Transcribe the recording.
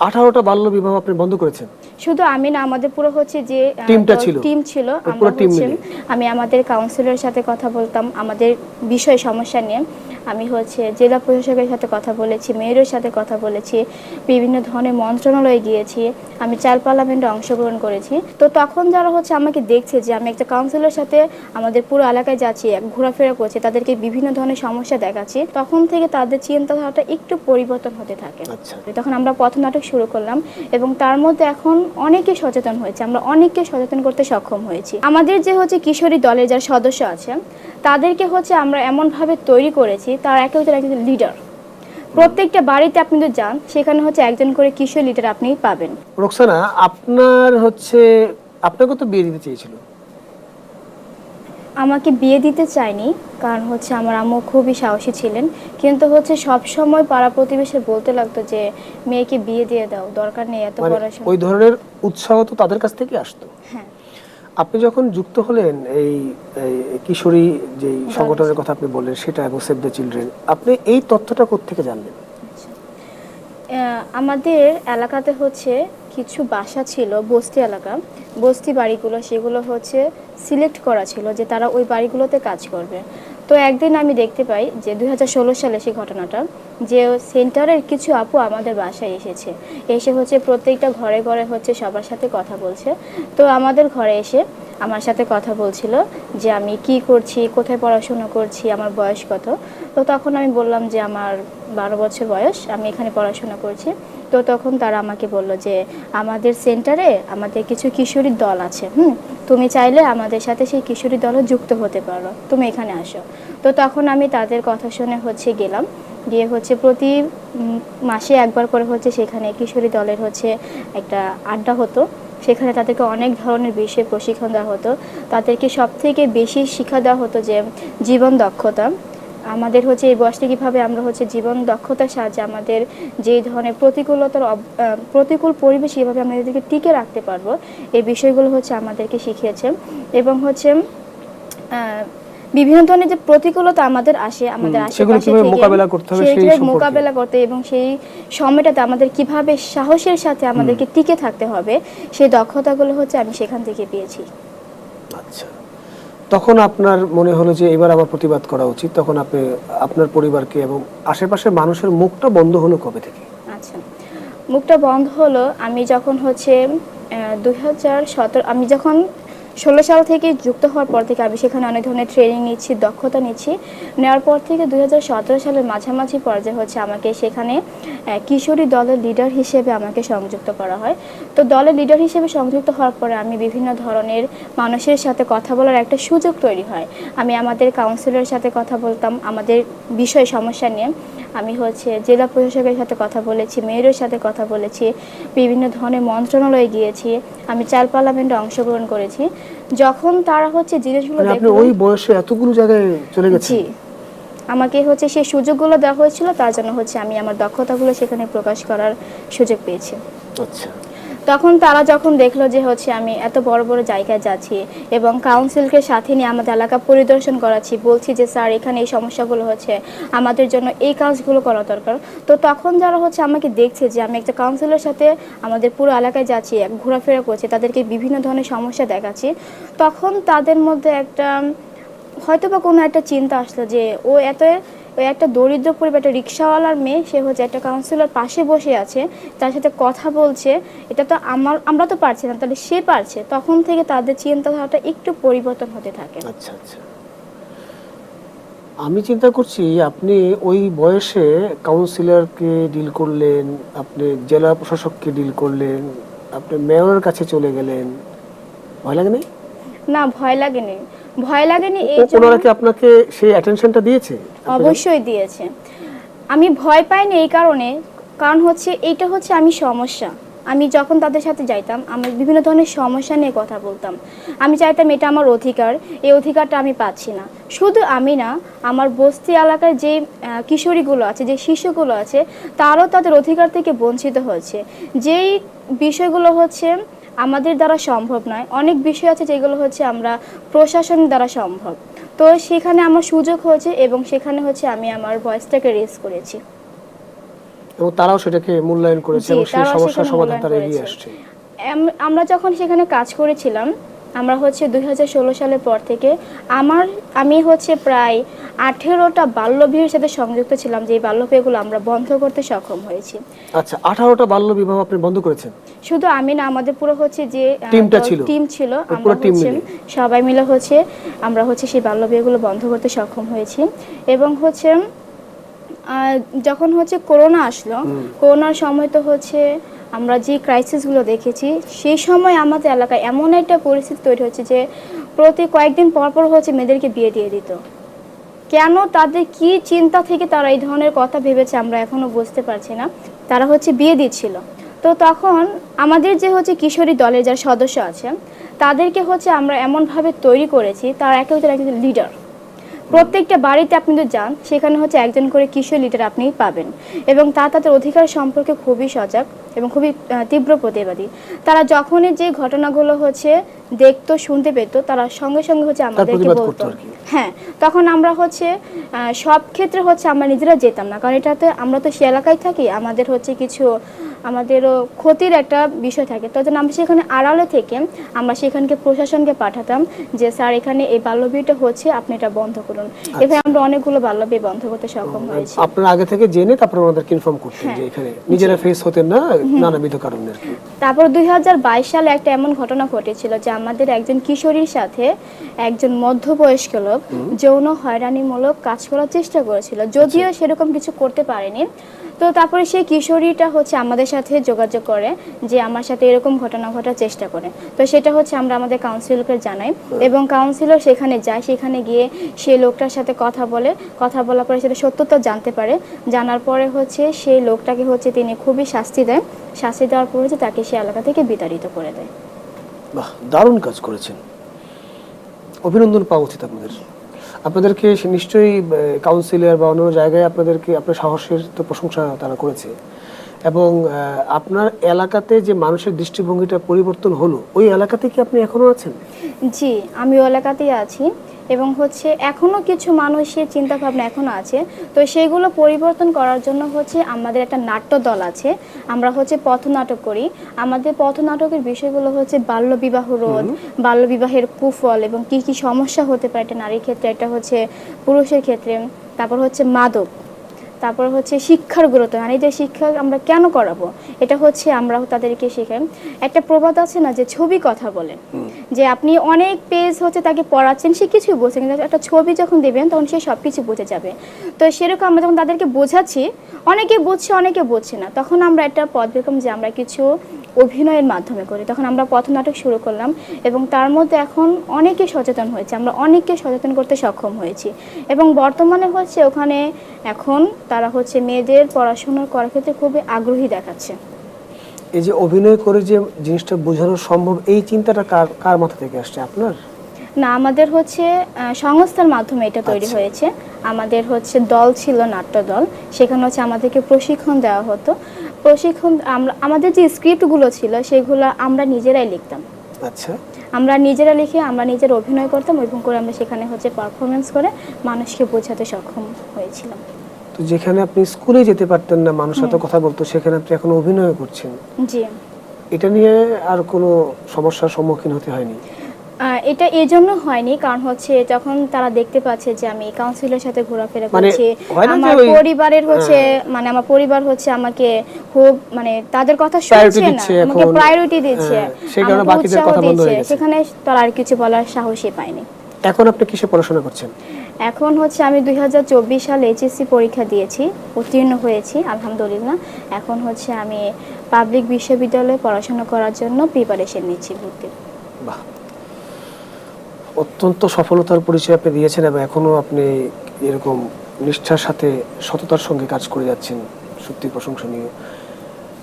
আঠারোটা বাল্য বিবাহ আপনি বন্ধ করেছেন। শুধু আমি না আমাদের পুরো হচ্ছে যে টিমটা ছিল। টিম ছিল আমরা টিম হচ্ছে আমি আমাদের কাউন্সিলরের সাথে কথা বলতাম আমাদের বিষয় সমস্যা নিয়ে। আমি হচ্ছে জেলা প্রশাসকের সাথে কথা বলেছি মেয়রের সাথে কথা বলেছি বিভিন্ন ধরনের মন্ত্রণালয়ে গিয়েছি আমি চার পার্লামেন্টে অংশগ্রহণ করেছি। তো তখন যারা হচ্ছে আমাকে দেখছে যে আমি একটা কাউন্সিলরের সাথে আমাদের পুরো এলাকায় যাচ্ছি ঘোরাফেরা করছি তাদেরকে বিভিন্ন ধরনের সমস্যা দেখাচ্ছি তখন থেকে তাদের চিন্তাধারাটা একটু পরিবর্তন হতে থাকে। আচ্ছা। তখন আমরা পথনাটক শুরু করলাম এবং তার মধ্যে এখন অনেকে সচেতন হয়েছে, আমরা অনেককে সচেতন করতে সক্ষম হয়েছি। আমাদের যে হচ্ছে কিশোরী দলের যারা সদস্য আছে, তাদেরকে হচ্ছে আমরা এমনভাবে তৈরি করেছি, তার একে হচ্ছে একজন লিডার প্রত্যেকটা বাড়িতে আপনি তো যান, সেখানে হচ্ছে একজন করে কিশোর লিডার আপনি পাবেন। রোকসানা, আপনার হচ্ছে আপনাকে তো বিয়ে দিতে চেয়েছিল। আমাকে বিয়ে দিতে চায়নি কারণ হচ্ছে আমার আম্মু খুবই সাহসী ছিলেন। কিন্তু হচ্ছে সব সময় পাড়া প্রতিবেশী বলতে লাগতো যে মেয়েকে বিয়ে দিয়ে দাও দরকার নেই এত মানে পড়াশোনা। ওই ধরনের উৎসাহ তো তাদের কাছ থেকে আসতো। হ্যাঁ। আপনি যখন যুক্ত হলেন এই কিশোরী যে সংগঠনের কথা আপনি বললেন সেটা এবং সেভ দ্য চিলড্রেন আপনি এই তথ্যটা কোত্থেকে জানলেন? আহ, আমাদের এলাকাতে হচ্ছে কিছু বাসা ছিল, বস্তি এলাকা। বস্তি বাড়িগুলো, সেগুলো হচ্ছে সিলেক্ট করা ছিল যে তারা ওই বাড়িগুলোতে কাজ করবে। তো একদিন আমি দেখতে পাই যে দু হাজার ষোলো সালে সেই ঘটনাটা, যে সেন্টারের কিছু আপু আমাদের বাসায় এসেছে। এসে হচ্ছে প্রত্যেকটা ঘরে ঘরে হচ্ছে সবার সাথে কথা বলছে। তো আমাদের ঘরে এসে আমার সাথে কথা বলছিল যে আমি কি করছি, কোথায় পড়াশোনা করছি, আমার বয়স কত। তো তখন আমি বললাম যে আমার বারো বছর বয়স, আমি এখানে পড়াশোনা করছি। তো তখন তারা আমাকে বলল যে, আমাদের সেন্টারে আমাদের কিছু কিশোরীর দল আছে, হুম? তুমি চাইলে আমাদের সাথে সেই কিশোরী দলে যুক্ত হতে পারো। তুমি এখানে আসো। তো তখন আমি তাদের কথা শুনে হচ্ছে গেলাম। গিয়ে হচ্ছে প্রতি মাসে একবার করে হচ্ছে সেখানে কিশোরী দলের হচ্ছে একটা আড্ডা হতো। সেখানে তাদেরকে অনেক ধরনের বিষয়ে প্রশিক্ষণ দেওয়া হতো। তাদেরকে সব থেকে বেশি শিক্ষা দেওয়া হতো যে, জীবন দক্ষতা। আমাদের হচ্ছে এই বয়সটা কীভাবে আমরা হচ্ছে জীবন দক্ষতার সাহায্যে আমাদের যেই ধরনের প্রতিকূলতার প্রতিকূল পরিবেশ কীভাবে আমরা এদেরকে টিকে রাখতে পারব এই বিষয়গুলো হচ্ছে আমাদেরকে শিখিয়েছে। এবং হচ্ছে বিভিন্ন ধরনের যে প্রতিকূলতা আমাদের আসে আমাদের আশেপাশে মোকাবেলা করতে হবে সেই মোকাবেলা করতে এবং সেই সময়টাতে আমাদের কীভাবে সাহসের সাথে আমাদেরকে টিকে থাকতে হবে সেই দক্ষতাগুলো হচ্ছে আমি সেখান থেকে পেয়েছি। তখন আপনার মনে হলো যে এবার আবার প্রতিবাদ করা উচিত, তখন আপনি, আপনার পরিবারকে এবং আশেপাশের মানুষের মুখটা বন্ধ হলো কবে থেকে? আচ্ছা মুখটা বন্ধ হলো আমি যখন হচ্ছে দুই হাজার সতেরো, আমি যখন ষোলো সাল থেকে যুক্ত হওয়ার পর থেকে আমি সেখানে অনেক ধরনের ট্রেনিং নিচ্ছি, দক্ষতা নিচ্ছি। নেওয়ার পর থেকে দুই হাজার সতেরো সালের মাঝামাঝি পর্যায়ে হচ্ছে আমাকে সেখানে কিশোরী দলের লিডার হিসেবে আমাকে সংযুক্ত করা হয়। তো দলের লিডার হিসেবে সংযুক্ত হওয়ার পরে আমি বিভিন্ন ধরনের মানুষের সাথে কথা বলার একটা সুযোগ তৈরি হয়। আমি আমাদের কাউন্সিলরের সাথে কথা বলতাম, আমাদের বিষয় সমস্যা নিয়ে। আমি হচ্ছে জেলা প্রশাসকের সাথে কথা বলেছি, মেয়রের সাথে কথা বলেছি, বিভিন্ন ধরনের মন্ত্রণালয়ে গিয়েছি। আমি চার পার্লামেন্টে অংশগ্রহণ করেছি। যখন তারা হচ্ছে জিনিসগুলো মানে আপনি ওই বয়সে এতগুলো জায়গায় চলে গেছে জি আমাকে হচ্ছে সেই সুযোগগুলো দেওয়া হয়েছিল তার জন্য হচ্ছে আমি আমার দক্ষতাগুলো সেখানে প্রকাশ করার সুযোগ পেয়েছি। আচ্ছা। তখন তারা যখন দেখল যে হচ্ছে আমি এত বড় বড় জায়গায় যাচ্ছি এবং কাউন্সিলকে সাথে নিয়ে আমাদের এলাকা পরিদর্শন করাচ্ছি, বলছি যে, স্যার, এখানে এই সমস্যাগুলো হচ্ছে, আমাদের জন্য এই কাজগুলো করা দরকার। তো তখন যারা হচ্ছে আমাকে দেখছে যে আমি একটা কাউন্সিলের সাথে আমাদের পুরো এলাকায় যাচ্ছি, ঘোরাফেরা করছি, তাদেরকে বিভিন্ন ধরনের সমস্যা দেখাচ্ছি, তখন তাদের মধ্যে একটা হয়তো বা কোনো একটা চিন্তা আসলো যে, ও এত ওই একটা দরিদ্র পরিবার একটা রিক্সাওয়ালার মেয়ে সে হচ্ছে একটা কাউন্সিলর পাশে বসে আছে তার সাথে কথা বলছে এটা তো আমার আমরা তো পারছি না তাহলে সে পারছে। তখন থেকে তাদের চিন্তাধারাটা একটু পরিবর্তন হতে থাকে। আচ্ছা আচ্ছা। আমি চিন্তা করছি আপনি ওই বয়সে কাউন্সিলরকে ডিল করলেন আপনি জেলা প্রশাসককে ডিল করলেন আপনি মেয়রের কাছে চলে গেলেন। ভয় লাগে নাই না ভয় লাগেনি। ভয় লাগেনি এই ওনারা কি আপনাকে সেই অ্যাটেনশনটা দিয়েছে? অবশ্যই দিয়েছে। আমি ভয় পাইনি এই কারণে, কারণ হচ্ছে এইটা হচ্ছে আমি সমস্যা। আমি যখন তাদের সাথে যাইতাম, আমি বিভিন্ন ধরনের সমস্যা নিয়ে কথা বলতাম। আমি চাইতাম এটা আমার অধিকার, এই অধিকারটা আমি পাচ্ছি না। শুধু আমি না, আমার বস্তি এলাকার যে কিশোরীগুলো আছে, যে শিশুগুলো আছে, তারাও তাদের অধিকার থেকে বঞ্চিত হয়েছে। যেই বিষয়গুলো হচ্ছে আমাদের দ্বারা সম্ভব নয়, অনেক বিষয় আছে যেগুলো হচ্ছে আমরা প্রশাসন দ্বারা সম্ভব। তো সেখানে আমার সুযোগ হয়েছে এবং সেখানে হচ্ছে আমি আমার ভয়েসটাকে রেজ করেছি। এবং তারাও সেটাকে মূল্যায়ন করেছে এবং সেই সমস্যার সমাধান তারা এগিয়ে আসছে। আমরা যখন সেখানে কাজ করেছিলাম আমরা হচ্ছে দুই সালের পর থেকে আমার আমি হচ্ছে প্রায় আঠেরোটা বাল্যবিয়ের সাথে সংযুক্ত ছিলাম যে এই বাল্যবিয়েগুলো আমরা বন্ধ করতে সক্ষম হয়েছি। আচ্ছা আঠারোটা বাল্য বিবাহ আপনি বন্ধ করেছেন? শুধু আমি না আমাদের পুরো হচ্ছে যে টিমটা ছিল। টিম ছিল। আমরা হচ্ছে সবাই মিলে হচ্ছে আমরা হচ্ছে সেই বাল্য বাল্যবিয়েগুলো বন্ধ করতে সক্ষম হয়েছি। এবং হচ্ছে আহ, যখন হচ্ছে করোনা আসলো করোনার সময় তো হচ্ছে আমরা যে ক্রাইসিসগুলো দেখেছি, সেই সময় আমাদের এলাকায় এমন একটা পরিস্থিতি তৈরি হচ্ছে যে প্রতি কয়েকদিন পর পর হচ্ছে মেয়েদেরকে বিয়ে দিয়ে দিত। কেন তাদের কি চিন্তা থেকে তারা এই ধরনের কথা ভেবেছে আমরা এখনও বুঝতে পারছি না। তারা হচ্ছে বিয়ে দিচ্ছিল। তো তখন আমাদের যে হচ্ছে কিশোরী দলের যারা সদস্য আছে, তাদেরকে হচ্ছে আমরা এমনভাবে তৈরি করেছি, তারা একে একজন লিডার প্রত্যেকটা বাড়িতে আপনি যদি যান সেখানে হচ্ছে একজন করে কিশোর লিডার আপনি পাবেন। এবং তা তাদের অধিকার সম্পর্কে খুবই সজাগ এবং খুবই তীব্র প্রতিবাদী। তারা যখনই যে ঘটনাগুলো হচ্ছে দেখতো শুনতে পেতো তারা সঙ্গে সঙ্গে হচ্ছে আমাদেরকে বলতো। হ্যাঁ তখন আমরা হচ্ছে আহ, সব ক্ষেত্রে হচ্ছে আমরা নিজেরা যেতাম না। কারণ এটাতে আমরা তো সে এলাকায় থাকি আমাদের হচ্ছে কিছু আমাদেরও ক্ষতির একটা বিষয় থাকে। তো জন্য আমরা সেখানে আড়ালে থেকে আমরা সেখানকে প্রশাসনকে পাঠাতাম যে স্যার এখানে এই বাল্যবিয়েটা হচ্ছে আপনি এটা বন্ধ করুন। এভাবে আমরা অনেকগুলো বাল্যবিয়ে বন্ধ করতে সক্ষম হয়েছি। আপনারা আগে থেকে জেনে তারপরে ওনাদেরকে ইনফর্ম করতেন হ্যাঁ। যে এখানে নিজেরা ফেস হতেন না নানাবিধ কারণে তারপর দুই হাজার বাইশ সালে একটা এমন ঘটনা ঘটেছিল যে আমাদের একজন কিশোরীর সাথে একজন মধ্যবয়স্ক লোক যৌন হয়রানিমূলক কাজ করার চেষ্টা করেছিল। যদিও সেরকম কিছু করতে পারেনি। তো তারপরে সেই কিশোরীটা হচ্ছে আমাদের সাথে যোগাযোগ করে যে আমার সাথে এরকম ঘটনা ঘটার চেষ্টা করে। তো সেটা হচ্ছে আমরা আমাদের কাউন্সিলরকে জানাই এবং কাউন্সিলর সেখানে যায়, সেখানে গিয়ে সেই লোকটার সাথে কথা বলে। কথা বলার পরে সেটা সত্যতা জানতে পারে। জানার পরে হচ্ছে সেই লোকটাকে হচ্ছে তিনি খুবই শাস্তি দেয়। শাস্তি দেওয়ার পরে হচ্ছে তাকে সে এলাকা থেকে বিতাড়িত করে দেয়। বাহ, দারুণ কাজ করেছেন। অভিনন্দন পাওয়া উচিত আপনাদের। আপনাদেরকে নিশ্চয়ই কাউন্সিলর বা অন্য জায়গায় আপনাদেরকে আপনার সাহসের তো প্রশংসা তারা করেছে। এবং আপনার এলাকাতে যে মানুষের দৃষ্টিভঙ্গিটা পরিবর্তন হলো ওই এলাকাতে কি আপনি এখনও আছেন? জি আমি ওই এলাকাতেই আছি এবং হচ্ছে এখনও কিছু মানুষের চিন্তা ভাবনা এখনও আছে। তো সেইগুলো পরিবর্তন করার জন্য হচ্ছে আমাদের একটা নাট্য দল আছে। আমরা হচ্ছে পথনাটক করি। আমাদের পথনাটকের বিষয়গুলো হচ্ছে বাল্য বিবাহ রোধ বাল্য বিবাহের কুফল এবং কি কি সমস্যা হতে পারে একটা নারীর ক্ষেত্রে একটা হচ্ছে পুরুষের ক্ষেত্রে তারপর হচ্ছে মাদক। তারপর হচ্ছে শিক্ষার গুরুত্ব। মানে যে শিক্ষা আমরা কেন করাবো? এটা হচ্ছে আমরা তাদেরকে শেখাই। একটা প্রবাদ আছে না যে ছবি কথা বলে। যে আপনি অনেক পেজ হচ্ছে তাকে পড়াচ্ছেন সে কিছুই বুঝছে কিন্তু একটা ছবি যখন দেবেন তখন সে সব কিছু বুঝে যাবে। তো সেরকম আমরা যখন তাদেরকে বোঝাচ্ছি অনেকে বুঝছে অনেকে বুঝছে না। তখন আমরা একটা পদ বেরকম যে আমরা কিছু অভিনয়ের মাধ্যমে করি। তখন আমরা পথনাটক শুরু করলাম এবং তার মধ্যে এখন অনেকে সচেতন হয়েছে। আমরা অনেককে সচেতন করতে সক্ষম হয়েছি। এবং বর্তমানে হচ্ছে ওখানে এখন তারা হচ্ছে মেয়েদের পড়াশোনা করার ক্ষেত্রে খুবই আগ্রহী দেখাচ্ছে। এই যে অভিনয় করে যে জিনিসটা বোঝানো সম্ভব এই চিন্তাটা কার কার মাথা থেকে আসছে আপনার? না আমাদের হচ্ছে সংস্থার মাধ্যমে এটা তৈরি আচ্ছা। হয়েছে। আমাদের হচ্ছে দল ছিল নাট্য দল সেখানে হচ্ছে আমাদেরকে প্রশিক্ষণ দেওয়া হতো। প্রশিক্ষণ আমরা আমাদের যে স্ক্রিপ্টগুলো ছিল সেগুলো আমরা নিজেরাই লিখতাম। আচ্ছা। আমরা নিজেরা লিখে আমরা নিজের অভিনয় করতাম এবং করে আমরা সেখানে হচ্ছে পারফরমেন্স করে মানুষকে বোঝাতে সক্ষম হয়েছিলাম। যেখানে আপনি স্কুলে যেতে পারতেন না মানুষ সাথে কথা বলতো সেখানে আপনি এখন অভিনয় করছেন। জি। এটা নিয়ে আর কোনো সমস্যার সম্মুখীন হতে হয়নি? এটা এই জন্য হয়নি কারণ হচ্ছে যখন তারা দেখতে পাচ্ছে যে আমি কাউন্সিলের সাথে ঘোরাফেরা মানে করছি হয় আমার হ্যাঁ। পরিবারের হচ্ছে মানে আমার পরিবার হচ্ছে আমাকে খুব মানে তাদের কথা শুনছে না আমাকে প্রায়োরিটি দিচ্ছে হ্যাঁ, সেই কারণে বাকিদের কথা বন্ধ হয়ে গেছে। সেখানে তারা আর কিছু বলার সাহসই পায়নি। এখন আপনি কিসে পড়াশোনা করছেন? এখন হচ্ছে আমি দুই হাজার চব্বিশ সালে এইচএসসি পরীক্ষা দিয়েছি, উত্তীর্ণ হয়েছি, আলহামদুলিল্লাহ। এখন হচ্ছে আমি পাবলিক বিশ্ববিদ্যালয়ে পড়াশোনা করার জন্য প্রিপারেশন নিচ্ছি ভর্তি। অত্যন্ত সফলতার পরিচয় আপনি দিয়েছেন এবং এখনও আপনি এরকম নিষ্ঠার সাথে সততার সঙ্গে কাজ করে যাচ্ছেন সত্যি প্রশংসনীয়।